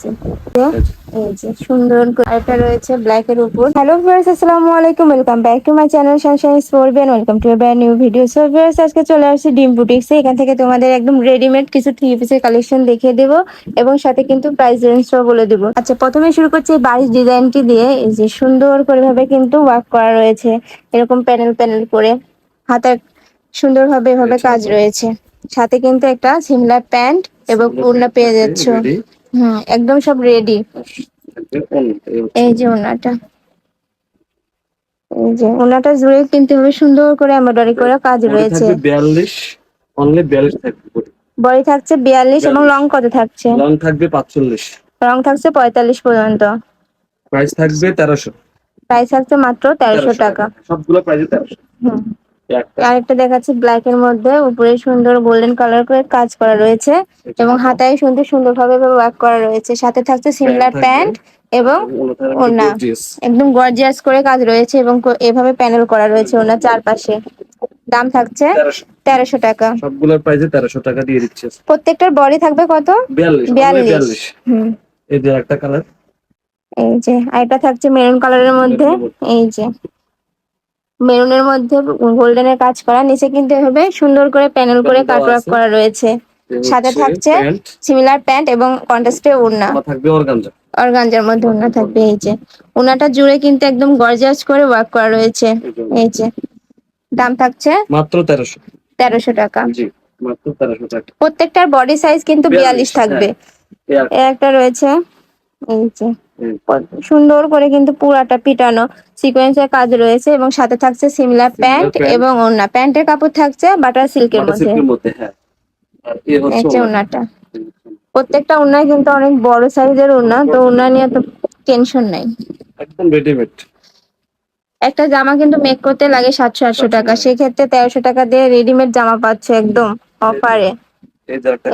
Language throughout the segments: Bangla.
যে এই যে সুন্দর রয়েছে ব্ল্যাক এর উপর। হ্যালো ভিউয়ার্স আসসালামু আলাইকুম। Welcome back to my channel sunshine স্পোর্টবেন welcome to brand new video so viewers আজকে চলে আসছি ডিম বুটিক্সে এখান থেকে তোমাদের একদম রেডিমেড কিছু থ্রি পিসের কালেকশন দেখিয়ে দেবো এবং সাথে কিন্তু প্রাইস রেঞ্জটাও বলে দেবো। আচ্ছা প্রথমে শুরু করছি এই বারিশ ডিজাইনটি দিয়ে। এই যে সুন্দর করে ভাবে কিন্তু ওয়ার্ক করা রয়েছে। এরকম প্যানেল প্যানেল করে হাতের সুন্দরভাবে এভাবে কাজ রয়েছে। সাথে কিন্তু একটা সিমলার প্যান্ট এবং ওড়না পেয়ে যাচ্ছ। হুম একদম সব রেডি এই যে ওনাটা। এই যে ওনাটা জুড়ে কিন্তু হবে সুন্দর করে এমব্রয়ডারি করা কাজ রয়েছে। বিয়াল্লিশ অনলি বিয়াল্লিশ থাকবে বডি। থাকছে বিয়াল্লিশ এবং লং কত থাকছে? লং থাকবে পাঁচচল্লিশ। রং থাকছে পঁয়তাল্লিশ পর্যন্ত। প্রাইস থাকবে তেরোশো। প্রাইস থাকছে মাত্র তেরোশো টাকা। সবগুলো প্রাইসে তেরোশো। হুম। আরেকটা দেখাচ্ছি ব্ল্যাক এর মধ্যে উপরে সুন্দর গোল্ডেন কালার করে কাজ করা রয়েছে এবং হাতায় সুন্দর সুন্দর ভাবে ওয়ার্ক করা রয়েছে। সাথে থাকছে সিমিলার প্যান্ট এবং ওড়না। একদম গর্জিয়াস করে কাজ রয়েছে এবং এভাবে প্যানেল করা রয়েছে ওনার চারপাশে। দাম থাকছে তেরোশো। টাকা। সবগুলোর প্রাইসে তেরোশো টাকা দিয়ে দিচ্ছে। প্রত্যেকটার বডি থাকবে কত? বিয়াল্লিশ এই যে একটা কালার এই যে আরেকটা থাকছে মেরুন কালারের মধ্যে। এই যে। মেরুনের মধ্যে গোল্ডেনের কাজ করা নিচে কিন্তু এভাবে সুন্দর করে প্যানেল করে কাটওয়ার্ক করা রয়েছে। সাথে থাকছে সিমিলার প্যান্ট এবং কন্ট্রাস্টে ওড়না। থাকবে অর্গানজা। অর্গানজার মধ্যে ওড়না থাকবে এই যে। ওনাটা জুড়ে কিন্তু একদম গর্জিয়াস করে ওয়ার্ক করা রয়েছে এই যে। দাম থাকছে মাত্র তেরোশো। তেরোশো টাকা। জি মাত্র তেরোশো টাকা। প্রত্যেকটার বডি সাইজ কিন্তু বিয়াল্লিশ থাকবে। এই আর- এ একটা রয়েছে এই যে। সুন্দর করে কিন্তু পুরাটা পিটানো সিকোয়েন্সের কাজ রয়েছে এবং সাথে থাকছে সিমিলার প্যান্ট। এবং ওড়না। প্যান্টের কাপড় থাকছে বাটার সিল্কের মধ্যে। হ্যাঁ। এই হচ্ছে যে ওড়নাটা। প্রত্যেকটা ওড়নায় কিন্তু অনেক বড় সাইজের ওড়না তো ওড়না নিয়ে তো টেনশন নাই। একদম রেডিমেড একটা জামা কিন্তু মেক করতে লাগে সাতশো আটশো টাকা সেক্ষেত্রে তেরোশো টাকা দিয়ে রেডিমেড জামা পাচ্ছে একদম অফারে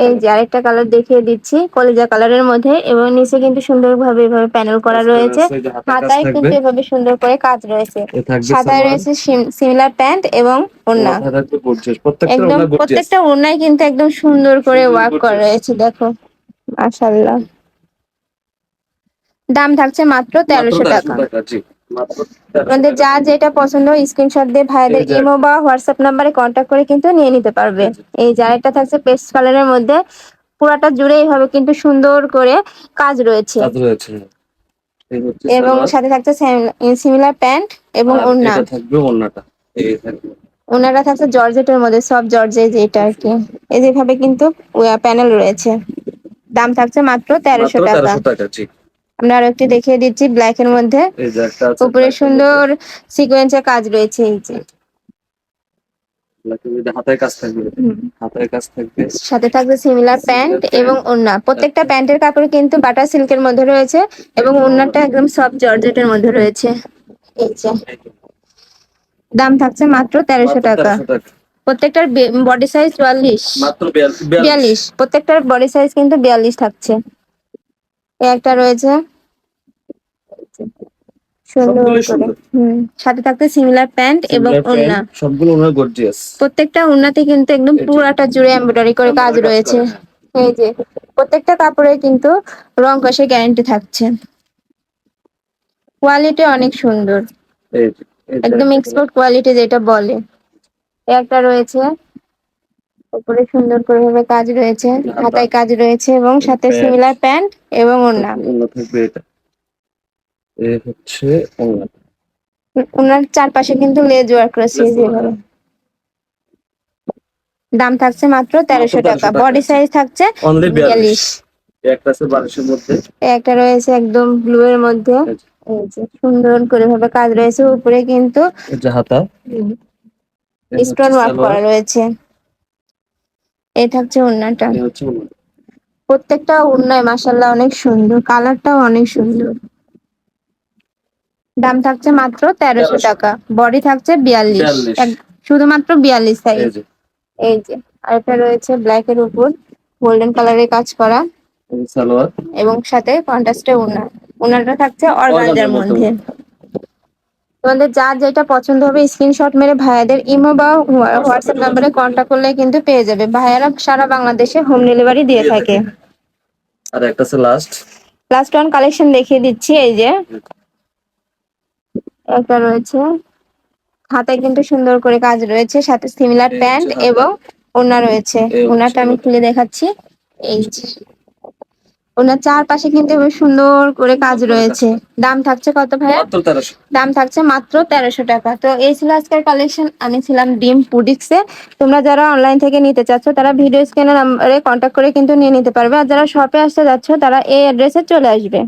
এই যে আরেকটা কালার দেখিয়ে দিচ্ছি কলিজা কালারের মধ্যে এবং নিচে কিন্তু সুন্দরভাবে এভাবে প্যানেল করা রয়েছে। এই যে হাতায় কিন্তু এভাবে সুন্দর করে কাজ রয়েছে। রয়েছে সিমিলার প্যান্ট এবং ওড়না। একদম প্রত্যেকটা ওড়নায় কিন্তু একদম সুন্দর করে ওয়ার্ক করা রয়েছে দেখো। মাশাআল্লাহ। দাম থাকছে মাত্র তেরোশো টাকা। আমাদের যা যেটা পছন্দ স্ক্রিনশট দিয়ে ভাইদের ইমো বা হোয়াটসঅ্যাপ নাম্বারে কন্ট্যাক্ট করে কিন্তু নিয়ে নিতে পারবে। এই আরেকটা থাকছে পেস্ট কালারের মধ্যে। পুরাটা জুড়ে এইভাবে কিন্তু সুন্দর করে কাজ রয়েছে। কাজ রয়েছে। এবং সাথে থাকছে সিমিলার প্যান্ট এবং ওড়না। থাকবে ওড়নাটা। এই থাকবে। ওনারা থাকছে জর্জেটের মধ্যে সব জর্জে যেটা আর কি। এই যেভাবে কিন্তু প্যানেল রয়েছে। দাম থাকছে মাত্র তেরোশো টাকা। আমরা আরও একটি দেখিয়ে দিচ্ছি ব্ল্যাক এর মধ্যে। উপরে সুন্দর সিকোয়েন্সের কাজ রয়েছে এই যে। কাজ থাকবে। হুম। কাজ থাকবে। সাথে থাকবে সিমিলার প্যান্ট এবং ওড়না। প্রত্যেকটা প্যান্টের কাপড় কিন্তু সিল্কের মধ্যে রয়েছে এবং ওড়নাটা একদম সফট জর্জেটের মধ্যে রয়েছে। এই যে। দাম থাকছে মাত্র তেরোশো টাকা। প্রত্যেকটার বডি সাইজ চুয়াল্লিশ। মাত্র বিয়াল্লিশ। প্রত্যেকটার বডি সাইজ কিন্তু বিয়াল্লিশ থাকছে। একটা রয়েছে। সাথে থাকতে সিমিলার প্যান্ট এবং ওড়না সবগুলো ওনার গর্জিয়াস প্রত্যেকটা ওড়নাতে কিন্তু একদম পুরাটা জুড়ে এমব্রয়ডারি করে কাজ রয়েছে। এই যে প্রত্যেকটা কাপড়ে কিন্তু রং কষের গ্যারান্টি থাকছে। কোয়ালিটি অনেক সুন্দর। একদম এক্সপোর্ট কোয়ালিটি যেটা বলে। একটা রয়েছে। উপরে সুন্দর করে ভাবে কাজ রয়েছে হাতা। হাতায় কাজ রয়েছে এবং সাথে। সিমিলার প্যান্ট এবং ওড়না। থাকবে এটা। এ হচ্ছে ওড়না। ওনার চারপাশে কিন্তু লেজ ওয়ার্ক রয়েছে যেভাবে। দাম থাকছে মাত্র তেরোশো 1300 টাকা। বডি সাইজ থাকছে বিয়াল্লিশ। একটা আছে বারিশের মধ্যে। একটা রয়েছে একদম ব্লু এর মধ্যে। এই যে, সুন্দর করে ভাবে কাজ রয়েছে। উপরে কিন্তু হাতা। স্টোন ওয়ার্ক করা রয়েছে। এই থাকছে ওড়নাটা। প্রত্যেকটা ওড়নায় মাসাল্লাহ অনেক সুন্দর কালারটাও অনেক সুন্দর। দাম থাকছে মাত্র তেরোশো টাকা বডি থাকছে বিয়াল্লিশ। শুধুমাত্র বিয়াল্লিশ সাইজ এই যে। আরেকটা রয়েছে ব্ল্যাক এর উপর গোল্ডেন কালারের কাজ করা। এবং সাথে কন্ট্রাস্টে ওড়না। ওড়নাটা থাকছে অর্গানজার মধ্যে। তোমাদের যার যেটা পছন্দ হবে স্ক্রিনশট মেরে ভাইয়াদের ইমো বা হোয়াটসঅ্যাপ নাম্বারে কন্ট্যাক্ট করলে কিন্তু পেয়ে যাবে। ভাইয়ারা সারা বাংলাদেশে হোম ডেলিভারি দিয়ে থাকে। আর একটা আছে লাস্ট লাস্ট ওয়ান কালেকশন দেখিয়ে দিচ্ছি এই যে। একটা রয়েছে। হাতায় কিন্তু সুন্দর করে কাজ রয়েছে সাথে সিমিলার প্যান্ট এবং ওনা রয়েছে। ওনাটা আমি খুলে দেখাচ্ছি। এই যে। ওনার চারপাশে কিন্তু সুন্দর করে কাজ রয়েছে। দাম থাকছে কত ভাইয়া? দাম থাকছে মাত্র তেরোশো টাকা। তো এই ছিল আজকের কালেকশন আমি ছিলাম ডিম পুডিক্সে। তোমরা যারা অনলাইন থেকে নিতে চাচ্ছ তারা ভিডিও স্ক্রিনের নাম্বারে কন্ট্যাক্ট করে কিন্তু নিয়ে নিতে পারবে। আর যারা শপে আসতে যাচ্ছ তারা এই অ্যাড্রেসে চলে আসবে।